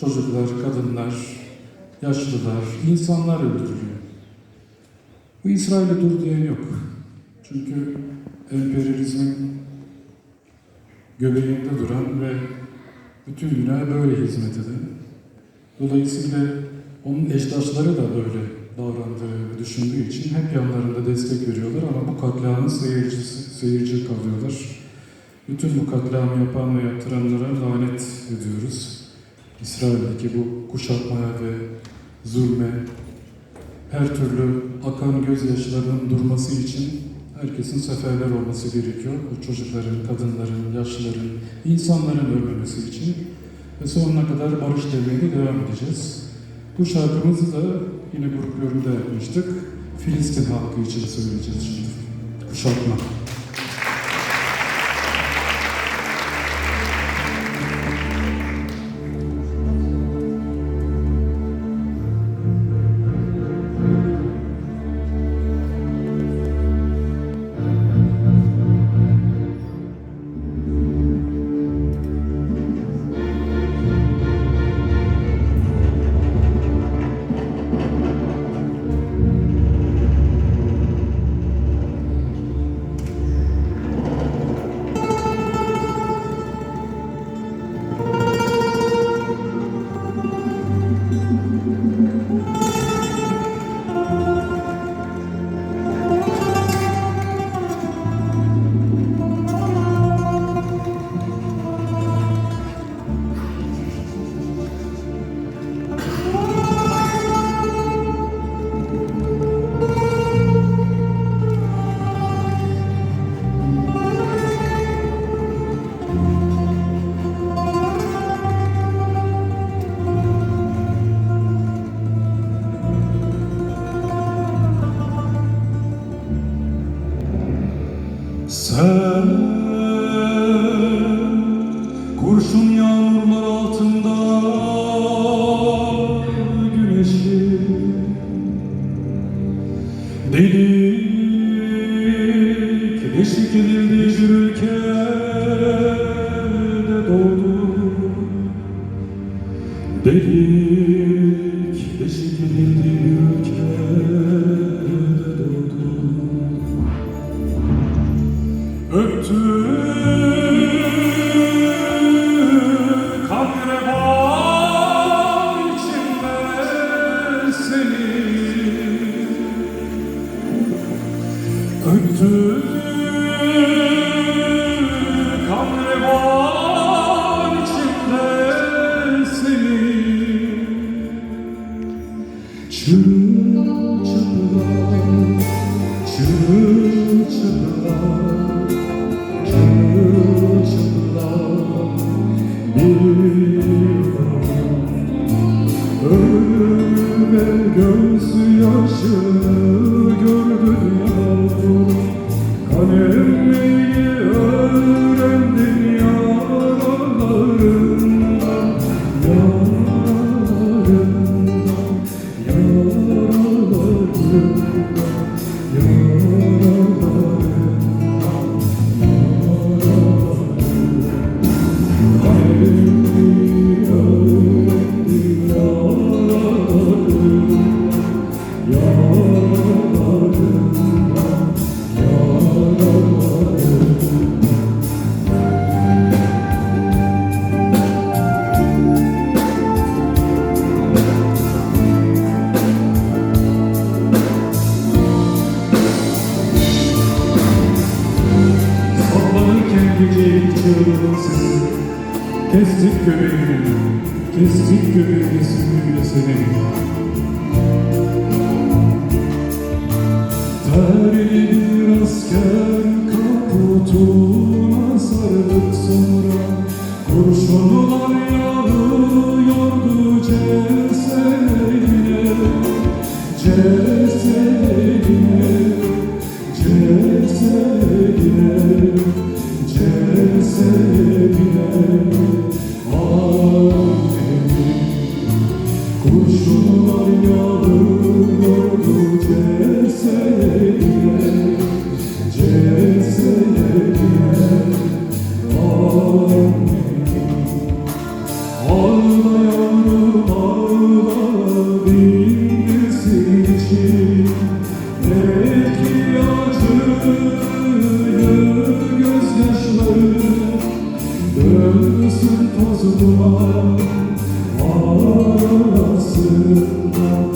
çocuklar, kadınlar, yaşlılar, insanlar öldürülüyor. Bu İsrail'e dur diyen yok. Çünkü emperyalizmin göbeğinde duran ve bütün dünya böyle hizmet eden. Dolayısıyla onun eşdaşları da böyle davrandığı düşündüğü için hep yanlarında destek veriyorlar ama bu katliamın seyircisi, seyirci kalıyorlar. Bütün bu katliamı yapan ve yaptıranlara lanet ediyoruz. İsrail'deki bu kuşatmaya ve zulme, her türlü akan gözyaşlarının durması için herkesin seferber olması gerekiyor. Bu çocukların, kadınların, yaşlıların, insanların ölmemesi için ve sonuna kadar barış demeye devam edeceğiz. Bu şarkımızı da yine grup yorumda yapmıştık. Filistin halkı için söyleyeceğiz şimdi. Kuşatma. Sen kurşun yağmurlar altında güneşi delik deşik edildi bir ülkede doğdu. Delik deşik edildi Ölüme gözyaşı gördün Kestik göbeğini, kestik göbeğini sümbüyle seni Terli bir asker kaputuna sarılıp sonra Kurşunlar yağıyordu arasında, arasında